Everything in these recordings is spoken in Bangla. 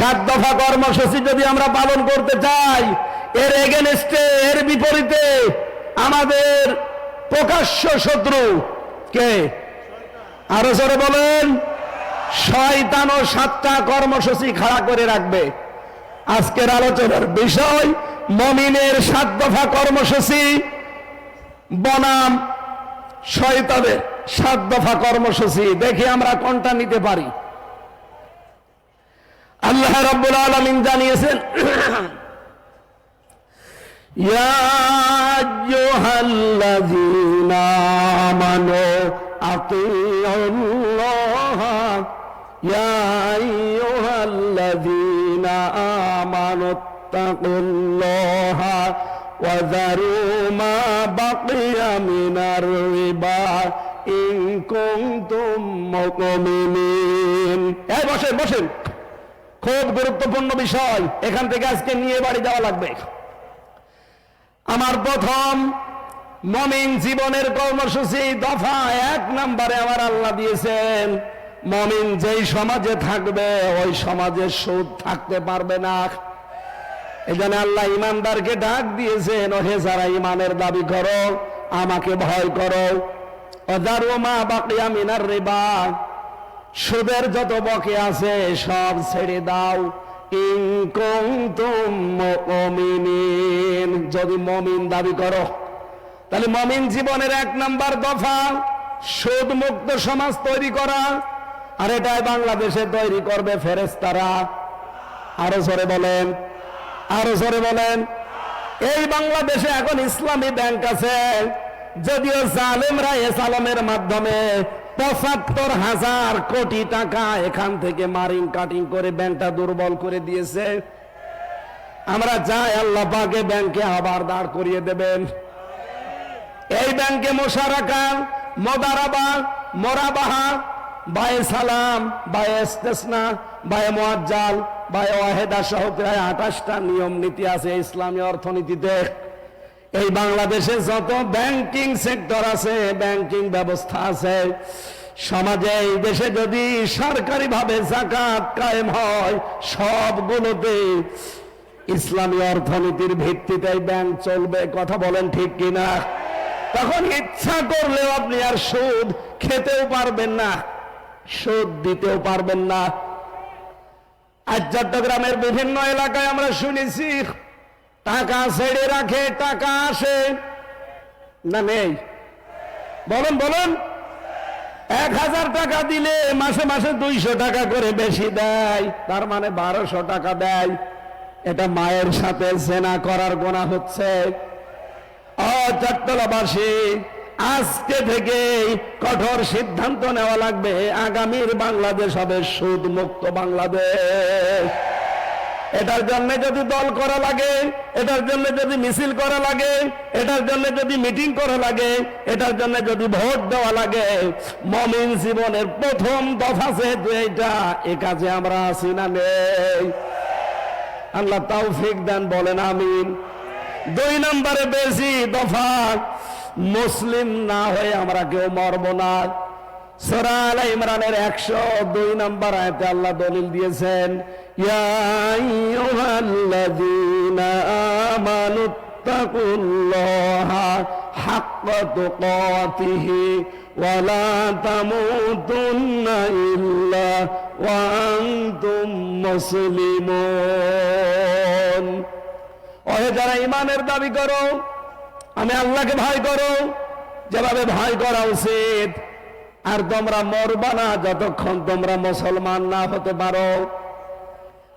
সাত দফা কর্মসূচি যদি আমরা পালন করতে চাই, এর এগেনস্টে এর বিপরীতে আমাদের প্রকাশ্য শত্রু কে? আরও জোরে বলেন। শয়তান ও সাতটা কর্মসূচি খাড়া করে রাখবে। আজকের আলোচনার বিষয়, মমিনের সাত দফা কর্মসূচি, বনাম শয়তানের সাত দফা কর্মসূচি। দেখি আমরা কোনটা নিতে পারি। আল্লাহ রাব্বুল আলামিন জানিয়েছেন ইয়া আইয়ুহাল্লাযীনা আমানু আতিউল্লাহ ইয়া আইয়ুহাল্লাযীনা আমানু তাকুল্লাহ وذروا ما بقي من الربا إن كنتم مؤمنين এই বসেন বসেন খুব গুরুত্বপূর্ণ বিষয়। এখান থেকে আজকে নিয়ে বাড়ি যাওয়া লাগবে। আমার প্রথম মমিন জীবনের কর্মসূচি দফা এক নম্বরে আমার আল্লাহ দিয়েছেন, মমিন যেই সমাজে থাকবে, ওই সমাজে সুদ থাকতে পারবে না। এখানে আল্লাহ ইমানদারকে ডাক দিয়েছেন, ওহে যারা ইমানের দাবি করো, আমাকে ভয় করো। অদারুমা বাকিয়া মিনার রিবা। সুদের যত বকে আছে, সব ছেড়ে দাও। যদি মমিন দাবি করো, তাহলে মমিন জীবনের এক নাম্বার দফা সুদ মুক্ত সমাজ তৈরি করা, আর এটাই বাংলাদেশে তৈরি করবে ফেরেস্তারা আরও সরে বলেন, আরও সরে বলেন। এই বাংলাদেশে এখন ইসলামী ব্যাংক আছে, যদিও জালেমরা এ সালামের মাধ্যমে পঁচাত্তর হাজার কোটি টাকা এখান থেকে মারিং কাটিং করে ব্যাংকটা দুর্বল করে দিয়েছে। আমরা চাই আল্লাহ পাকে ব্যাংকে আবার দাঁড় করিয়ে দেবেন। এই ব্যাংকে মোশারাকা, মোদারাবা, মোরাবাহা, বায়ে সালাম, বায়ে ইস্তেসনা, বায়ে মোয়াজ্জাল, বায়ে ওয়াহেদা সহ প্রায় আঠাশটা নিয়ম নীতি আছে ইসলামী অর্থনীতিতে। এই বাংলাদেশে যত ব্যাংকিং সেক্টর আছে ব্যাংকিং ব্যবস্থা আছে, সমাজে এই দেশে যদি সরকারি ভাবে জাকাত কায়েম হয়, সবগুলোতে ইসলামী অর্থনীতির ভিত্তিতে ব্যাংক চলবে। কথা বলেন ঠিক কিনা? তখন ইচ্ছা করলেও আপনি আর সুদ খেতেও পারবেন না, সুদ দিতেও পারবেন না। আজ চট্টগ্রামের বিভিন্ন এলাকায় আমরা শুনেছি টাকা ছেড়ে রাখে, টাকা আসে। না, নেই। বলুন বলুন। এক হাজার টাকা দিলে মাসে মাসে দুইশো টাকা করে বেশি দেয়। তার মানে বারোশো টাকা দেয়। এটা মায়ের সাথে সেনা করার গোনা হচ্ছে। ও চট্টলাবাসী, আজকে থেকে কঠোর সিদ্ধান্ত নেওয়া লাগবে। আগামীর বাংলাদেশ হবে সুদ মুক্ত বাংলাদেশ। এটার জন্য যদি দল করা লাগে, এটার জন্য যদি মিছিল করা লাগে, এটার জন্য যদি মিটিং করা লাগে, এটার জন্য যদি ভোট দেওয়া লাগে, মমিন জীবনের প্রথম দফা যেহেতু এইটা এ কাজে আমরা আছি না নেই। আল্লাহ তৌফিক দেন, বলেন আমিন। দুই নম্বরে বেশি দফা, মুসলিম না হয়ে আমরা কেউ মরব না। সরা আল ইমরানের একশো দুই নম্বর আয়তে আল্লাহ দলিল দিয়েছেন ইয়া আইয়ুহাল্লাযীনা আমানু তাকুল্লাহা হাক্কা তুকাতিহি ওয়া লা তামুতুন্না ইল্লা ওয়া আনতুম মুসলিমুন ওহে যারা ইমানের দাবি করো, আমি আল্লাহকে ভয় করো, যেভাবে ভয় করা উচিত। আর তোমরা মরবা না, যতক্ষণ তোমরা মুসলমান না হতে পারো।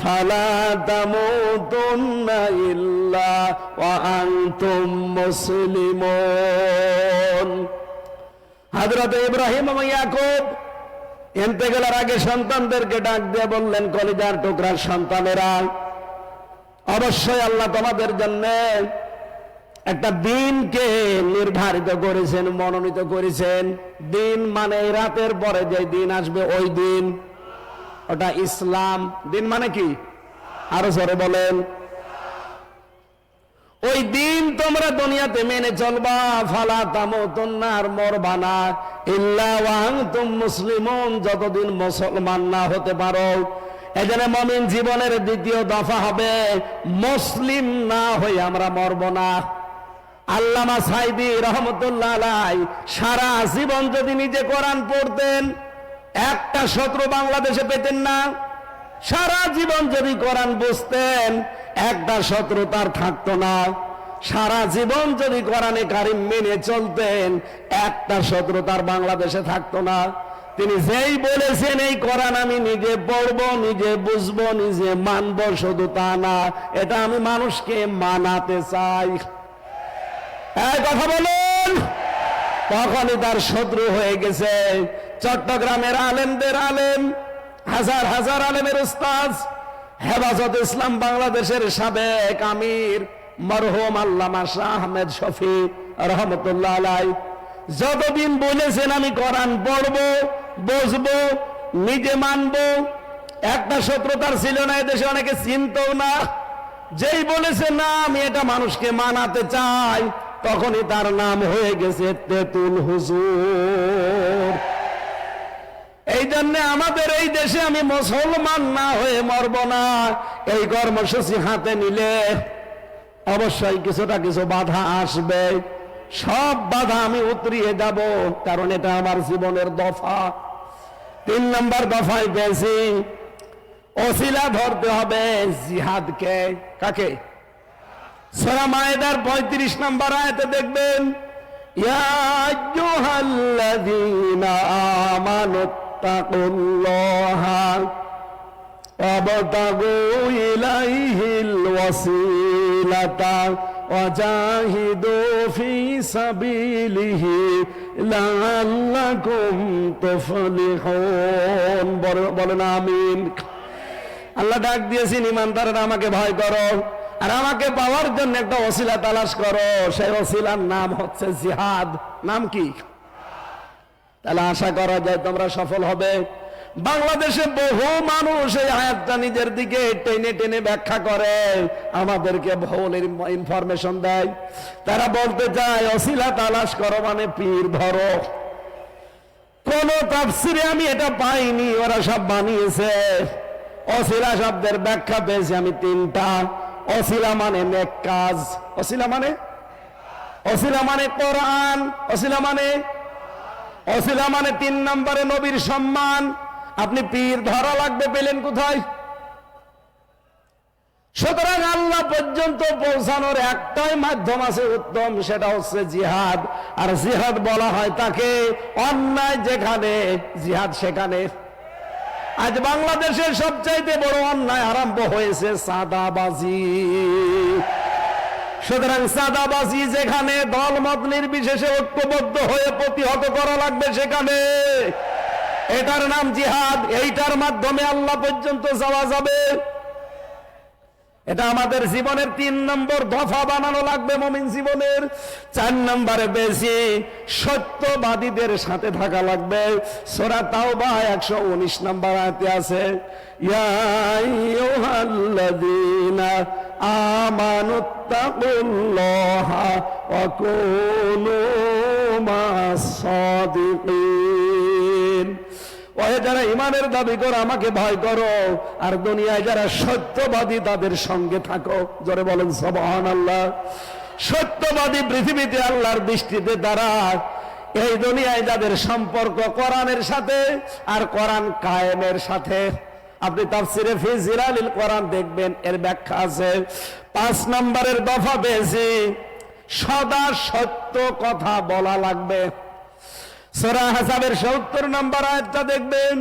بها إبراهيم بنيه ويعقوب يا بني إن الله اصطفى لكم الدين فلا تموتن إلا وأنتم مسلمون حضرت إبراهيم ويعقوب এন্তেগেলার আগে সন্তানদেরকে ডাক দিয়ে বললেন কলিজার টুকরার সন্তানেরা অবশ্যই আল্লাহ তোমাদের জন্য একটা দিনকে নির্ধারিত করেছেন মনোনীত করেছেন দিন মানে এই রাতের পরে যে দিন আসবে ওই দিন ওটা ইসলাম, দিন মানে কি? আরও জোরে বলেন। ওই দিন তোমরা দুনিয়াতে মেনে চলবা, ফালা তামো তন্নার মরবানা ইল্লা ওয়াং তুম মুসলিমন, যতদিন মুসলমান না হতে পারো। এজন্য মমিন জীবনের দ্বিতীয় দফা হবে, মুসলিম না হয়ে আমরা মরব না। আল্লামা সাইদি রহমতুল্লাহ সারা জীবন যদি নিজে কোরআন পড়তেন একটা শত্রু বাংলাদেশে পেতেন না। সারা জীবন যদি কোরআন বুঝতেন, একটা শত্রু তার থাকতো না। সারা জীবন যদি কোরআনে কারিম মেনে চলতেন, একটা শত্রু তার বাংলাদেশে থাকতো না। তিনি যেই বলেছেন, এই কোরআন আমি নিজে পড়ব, নিজে বুঝব, নিজে মানবো, শুধু তা না, এটা আমি মানুষকে মানাতে চাই। কথা বলুন। তখনই তার শত্রু হয়ে গেছে। চট্টগ্রামের আলেমদের আলেম, হাজার হাজার আলেমের উস্তাজ হেফাজত ইসলাম বাংলাদেশের সাবেক আমির মরহুম আল্লামা শাহ আহমেদ শফি রহমতুল্লাহ আলাই। যতদিন বলেছেন আমি কোরআন পড়ব, বসবো, নিজে মানবো, একটা শত্রুতার ছিল না এদেশে অনেকে চিনতও না। যেই বলেছে না, আমি এটা মানুষকে মানাতে চাই, তখনই তার নাম হয়ে গেছে তেতুল হুজুর। এই জন্য আমাদের এই দেশে আমি মুসলমান না হয়ে মরব না। এই কর্মসূচি হাতে নিলে অবশ্যই কিছুটা কিছু বাধা আসবে। সব বাধা আমি উতরিয়ে যাব কারণ এটা আমার জীবনের দফা। তিন নম্বর দফায় পেয়েছি অশিলা ধরতে হবে জিহাদকে। কাকে? সরা মায়েদার পঁয়ত্রিশ নম্বর আয়তে দেখবেন, ইয়া আইয়ুহাল্লাযীনা আমানুত্তাকুল্লাহা وابتغوا إليه الوسيلة وجاهدوا في سبيله لعلكم تفلحون বলেন আমিন আল্লাহ ডাক দিয়েছেন ইমানদারেরা আমাকে ভয় করো আর আমাকে পাওয়ার জন্য একটা অশিলা তালাশ করো সেই অশিলার নাম হচ্ছে জিহাদ নাম কি তাহলে আশা করা যায় তোমরা সফল হবে। বাংলাদেশে বহু মানুষ এই আয়াতটা নিজের দিকে টেনে টেনে ব্যাখ্যা করে, আমাদেরকে ভুল ইনফরমেশন দেয়। তারা বলতে চায়, অশিলা তালাশ করো মানে পীর ধরো। কোন তাফসিরে আমি এটা পাইনি, ওরা সব বানিয়েছে। অশিলা শব্দের ব্যাখ্যা পেয়েছি আমি তিনটা। অশিলা মানে নেক কাজ, অশিলা মানে? অশিলা মানে কোরআন, অশিলা মানে অশিলা মানে তিন নম্বরে নবীর সম্মান। আপনি পীর ধরা লাগবে, পেলেন কোথায়? সুতরাং আল্লাহ পর্যন্ত পৌঁছানোর একটাই মাধ্যম আছে উত্তম, সেটা হচ্ছে জিহাদ। আর জিহাদ বলা হয় তাকে অন্যায় যেখানে, জিহাদ সেখানে। আজ বাংলাদেশের সবচাইতে বড় অন্যায় আরম্ভ হয়েছে সাদাবাজি। সুতরাং সাদাবাজি যেখানে দল মত নির্বিশেষে ঐক্যবদ্ধ হয়ে প্রতিহত করা লাগবে সেখানে। এটার নাম জিহাদ, এইটার মাধ্যমে আল্লাহ পর্যন্ত যাওয়া যাবে। এটা আমাদের জীবনের তিন নম্বর দফা বানানো লাগবে মমিন জীবনের। চার নম্বরে বেশি সত্যবাদীদের সাথে থাকা লাগবে। সোরা তাও বা একশো উনিশ নম্বর আছে, ইয়া যারা ইমানের দাবি করো, আমাকে ভয় করো। আর দুনিয়ায় যারা সত্যবাদী, তাদের সঙ্গে থাকো। জোরে বলেন সবহান আল্লাহ সত্যবাদী পৃথিবীতে আল্লাহর দৃষ্টিতে তারা এই দুনিয়ায় যাদের সম্পর্ক কোরআনের সাথে আর কোরআন কায়েমের সাথে। আপনি তাফসিরে ফি জিলালিল কোরআন দেখবেন, এর ব্যাখ্যা আছে, পাঁচ নম্বরের দফা পেয়েছি সদা সত্য কথা বলা লাগবে। সূরা হাসাবের 70 নম্বর আয়াতটা দেখবেন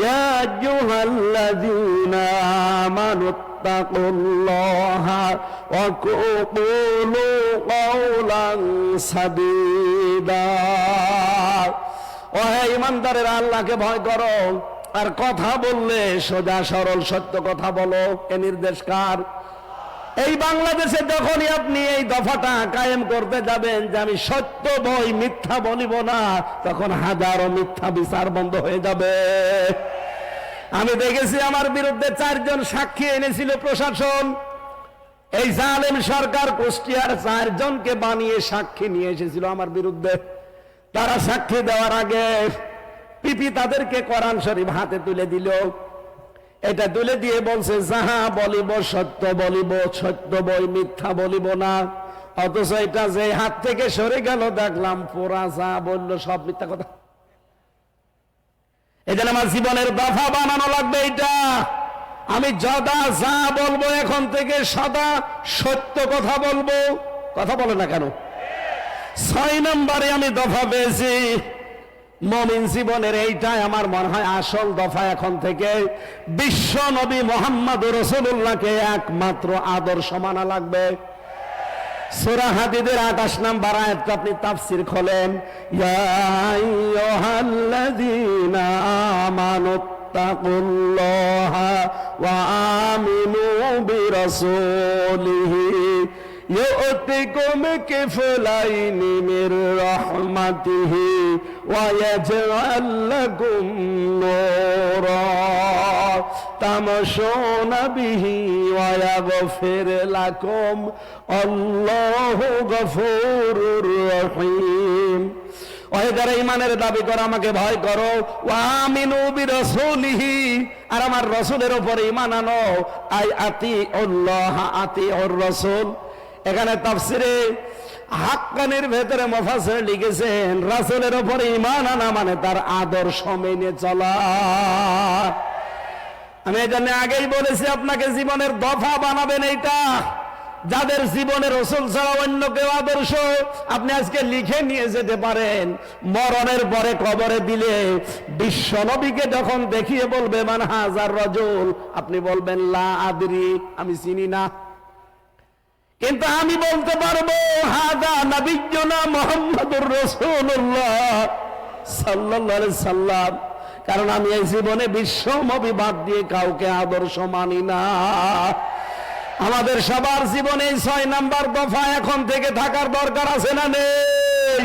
হে আল্লাহকে ভয় করো। আর কথা বললে সোজা সরল সত্য কথা বলো। এ নির্দেশ কার? এই বাংলাদেশে যখনই আপনি এই দফাটা কায়েম করতে যাবেন যে আমি সত্য বই, মিথ্যা বলিব না, তখন হাজারো মিথ্যা বিচার বন্ধ হয়ে যাবে। আমি দেখেছি আমার বিরুদ্ধে চারজন সাক্ষী এনেছিল প্রশাসন। এই জালেম সরকার কুষ্টিয়ার চারজনকে বানিয়ে সাক্ষী নিয়ে এসেছিল আমার বিরুদ্ধে। তারা সাক্ষী দেওয়ার আগে পিপি তাদেরকে কোরআন শরীফ হাতে তুলে দিল। এটা তুলে দিয়ে বলছে, যাহা বলিব সত্য বলিব, সত্য বই মিথ্যা বলিব না। অথচ এটা যে হাত থেকে সরে গেল, দেখলাম পোড়া যা বলল, সব মিথ্যা কথা। জন্য আমার জীবনের দফা বানানো লাগবে এটা আমি যদা যা বলব, এখন থেকে সদা সত্য কথা বলব। কথা বলে না কেন? ছয় নম্বরে আমি দফা পেয়েছি। মমিন জীবনের এইটাই আমার মনে হয় আসল দফা এখন থেকে বিশ্ব নবী মোহাম্মদ রসুল্লাহকে একমাত্র আদর্শ মানা লাগবে সুরা হাদিদের আঠাশ নাম্বার আয়াতটা আপনি তাফসির খোলেন ইয়া আইয়ুহাল্লাযীনা আমানুত্তাকুল্লাহা ওয়া আমিনু বিরাসূলিহি يؤتكم كفلين من رحمته ويجعل لكم نورا تمشون به ويغفر لكم الله غفور رحيم ওই যারা ইমানের দাবি করো আমাকে ভয় করো ওয়ামিনু বিরসুলিহি আর আমার রসুলের উপরে ইমান আনো আই আতি উল্লাহ আতি ওর রসুল এখানে তাফসিরে হাক্কানের ভেতরে মফাসির লিখেছেন, রাসুলের উপরে ইমান আনা মানে তার আদর্শ মেনে চলা। আমি এই জন্য আগেই বলেছি, আপনাকে জীবনের দফা বানাবেন এইটা। যাদের জীবনের রসুল ছাড়া অন্য কেউ আদর্শ, আপনি আজকে লিখে নিয়ে যেতে পারেন। মরণের পরে কবরে দিলে বিশ্ব নবীকে যখন দেখিয়ে বলবে, মান হাজার রজুল আপনি বলবেন, লা আদরি আমি চিনি না। কিন্তু আমি বলতে পারব, হাদা নবীনা মোহাম্মদুর রসুল্লাহ সাল্লাহ সাল্লাম। কারণ আমি এই জীবনে বিশ্বমবি বাদ দিয়ে কাউকে আদর্শ মানি না। আমাদের সবার জীবনে ছয় নাম্বার দফা এখন থেকে থাকার দরকার আছে না নেই?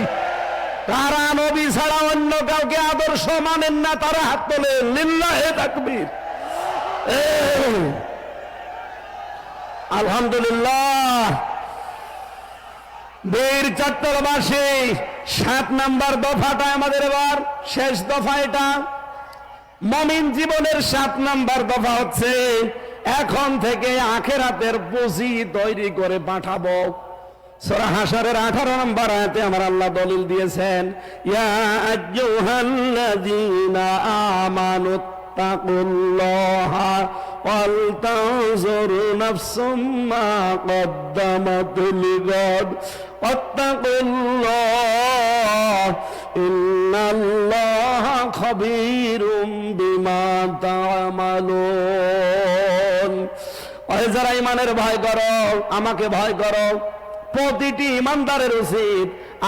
তারা নবী ছাড়া অন্য কাউকে আদর্শ মানেন না, তারা হাত তোলে, লিল্লাহে তাকবীর। আলহামদুলিল্লাহ। বীর চট্টলবাসী সাত নাম্বার দফাটা আমাদের এবার, শেষ দফা এটা। মমিন জীবনের সাত নাম্বার দফা হচ্ছে, এখন থেকে আখেরাতের বুঝি তৈরি করে পাঠাবো। সোরা হাসারের আঠারো নম্বর আয়াতে আমার আল্লাহ দলিল দিয়েছেন, ইয়া আমানুত্তাকুল্লাহ ولتنظر نفس ما قدمت لغد واتقوا الله إن الله خبير بما تعملون ওই যারা ইমানের ভয় করো আমাকে ভয় করো প্রতিটি ইমানদারের উচিত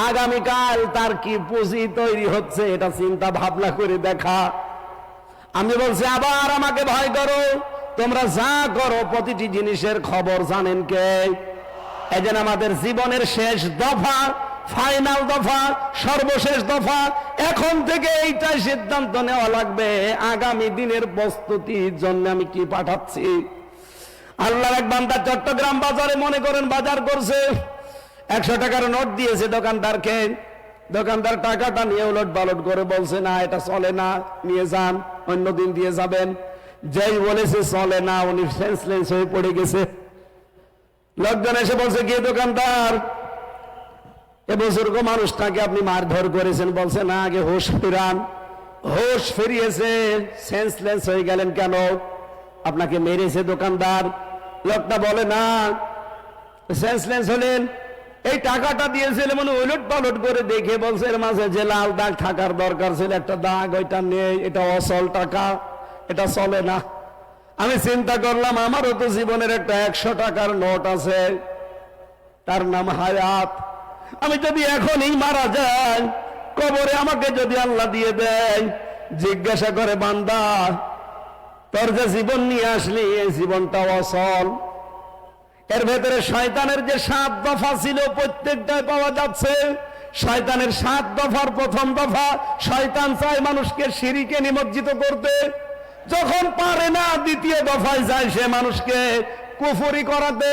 আগামীকাল তার কি পুঁজি তৈরি হচ্ছে এটা চিন্তা ভাবনা করে দেখা আমি বলছি আবার আমাকে ভয় করো তোমরা যা করো প্রতিটি জিনিসের খবর জানেন কে? যেন আমাদের জীবনের শেষ দফা ফাইনাল দফা, সর্বশেষ দফা, এখন থেকে এইটাই সিদ্ধান্ত নেওয়া লাগবে। আগামী দিনের প্রস্তুতির জন্য আমি কি পাঠাচ্ছি? আল্লাহর এক বান্দা চট্টগ্রাম বাজারে মনে করেন বাজার করছে। একশো টাকার নোট দিয়েছে দোকানদারকে। দোকানদার টাকাটা নিয়ে উলট পালট করে বলছে, না, এটা চলে না, নিয়ে যান, অন্য দিন দিয়ে যাবেন। যেই বলেছে, চলে না, উনি সেন্সলেন্স হয়ে পড়ে গেছে। লোকজন এসে বলছে, কে দোকানদার? এ বুজুর্গ মানুষটাকে আপনি মারধর করেছেন, বলছে, না, আগে হোশ ফিরান। হোশ ফিরিয়েছে সেন্সলেন্স হয়ে গেলেন কেন? আপনাকে মেরেছে দোকানদার। লোকটা বলে, না সেন্সলেন্স হলেন। এই টাকাটা দিয়েছিল মানে উলট পালট করে দেখে বলছে, এর মাঝে যে লাল দাগ থাকার দরকার ছিল, একটা দাগ, ওইটা নেই, এটা অসল টাকা। এটা চলে না। আমি চিন্তা করলাম, আমারও তো জীবনের একটা একশো টাকার নোট আছে। তার নাম হায়াত। আমি যদি এখনই মারা যাই, কবরে আমাকে যদি আল্লাহ দিয়ে দেয়, জিজ্ঞাসা করে, বান্দা, তোর যে জীবন নিয়ে আসলি, এই জীবনটা অসল এর ভেতরে শয়তানের যে সাত দফা ছিল প্রত্যেকটাই পাওয়া যাচ্ছে। শয়তানের সাত দফার প্রথম দফা, শয়তান চায় মানুষকে সিঁড়িকে নিমজ্জিত করতে। যখন পারে না, দ্বিতীয় দফায় যায় সে মানুষকে কুফুরি করাতে।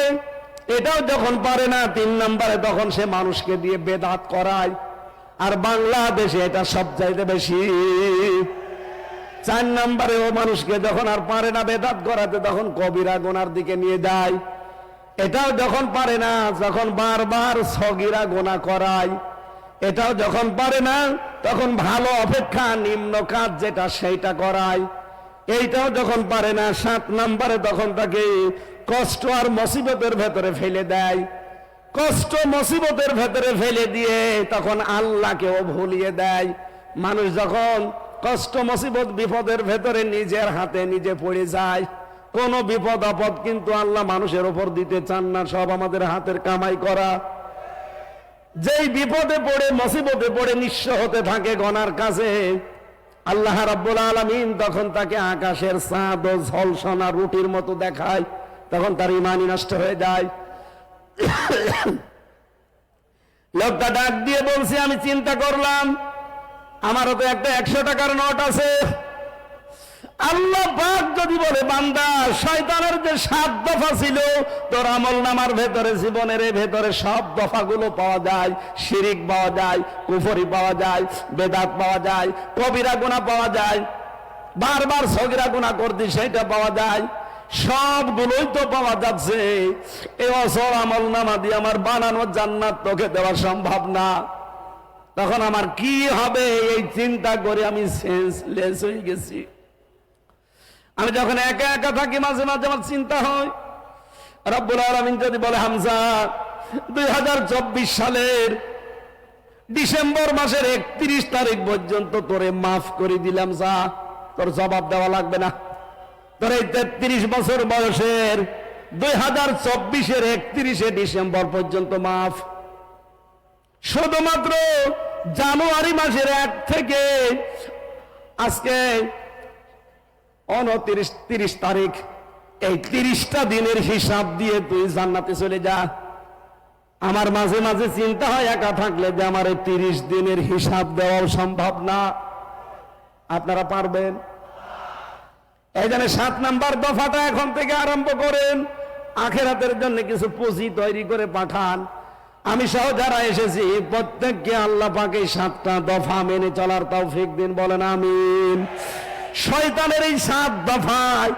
এটাও যখন পারে না, তিন নম্বরে তখন সে মানুষকে দিয়ে বেদাত করায়। আর বাংলাদেশে এটা সব চাইতে বেশি। চার নম্বরে ও মানুষকে যখন আর পারে না বেদাত করাতে, তখন কবিরা গোনার দিকে নিয়ে যায়। এটাও যখন পারে না, যখন বারবার সগিরা গোনা করায়। এটাও যখন পারে না, তখন ভালো অপেক্ষা, নিম্ন কাজ যেটা, সেইটা করায়। এইটাও যখন পারে না, সাত নাম্বারে তখন তাকে কষ্ট আর মসিবতের ভেতরে ফেলে দেয়। কষ্ট, মসিবতের ভেতরে ফেলে দিয়ে তখন আল্লাহকেও ভুলিয়ে দেয়। মানুষ যখন কষ্ট, মসিবত, বিপদের ভেতরে নিজের হাতে নিজে পড়ে যায়। কোন বিপদ, আপদ কিন্তু আল্লাহ মানুষের ওপর দিতে চান না, সব আমাদের হাতের কামাই করা। যেই বিপদে পড়ে, মসিবতে পড়ে, নিঃস্ব হতে থাকে গনার কাছে আল্লাহ রাব্বুল আলমিন তখন তাকে আকাশের চাঁদ ও ঝলসনা রুটির মতো দেখায়, তখন তার ইমানই নষ্ট হয়ে যায়। লোকটা ডাক দিয়ে বলছি, আমি চিন্তা করলাম, আমারও তো একটা একশো টাকার নোট আছে। আল্লাহ যদি বলে, বান্দা, শয়তানের যে সাত দফা ছিল, তোর আমল নামার ভেতরে, জীবনের ভেতরে সব দফাগুলো পাওয়া যায়। শিরিক পাওয়া যায়, কুফরি পাওয়া যায়, বেদাত পাওয়া যায়, কবিরা গুণা পাওয়া যায়, বারবার সগিরা গুণা করতে সেটা পাওয়া যায়। সবগুলোই তো পাওয়া যাচ্ছে। এ অসর আমল নামা দিয়ে আমার বানানো জান্নাত তোকে দেওয়া সম্ভব না। তখন আমার কি হবে? এই চিন্তা করে আমি সেন্সলেস হয়ে গেছি। আমি যখন একা একা থাকি, মাঝে মাঝে আমার চিন্তা হয়, রব্বুল আলমিন যদি বলে, হামজা, দুই হাজার চব্বিশ সালের ডিসেম্বর মাসের একত্রিশ তারিখ পর্যন্ত তোরে মাফ করে দিলাম, যা। তোর জবাব দেওয়া লাগবে না। তোর এই তেত্রিশ বছর বয়সের দুই হাজার চব্বিশের একত্রিশে ডিসেম্বর পর্যন্ত মাফ। শুধুমাত্র জানুয়ারি মাসের এক থেকে আজকে অনতিরিশ তিরিশ তারিখ, এই তিরিশটা দিনের হিসাব দিয়ে তুই জান্নাতে চলে যা। আমার মাঝে মাঝে চিন্তা হয় একা থাকলে যে আমার এই তিরিশ দিনের হিসাব দেওয়াও সম্ভব না। আপনারা পারবেন? এই জন্য সাত নাম্বার দফাটা এখন থেকে আরম্ভ করেন। আখেরাতের জন্য কিছু পুঁজি তৈরি করে পাঠান। আমি সহ যারা এসেছি, প্রত্যেককে আল্লাহ পাকে সাতটা দফা মেনে চলার তৌফিক দিন, বলেন আমিন। শয়তানের এই সাত দফায়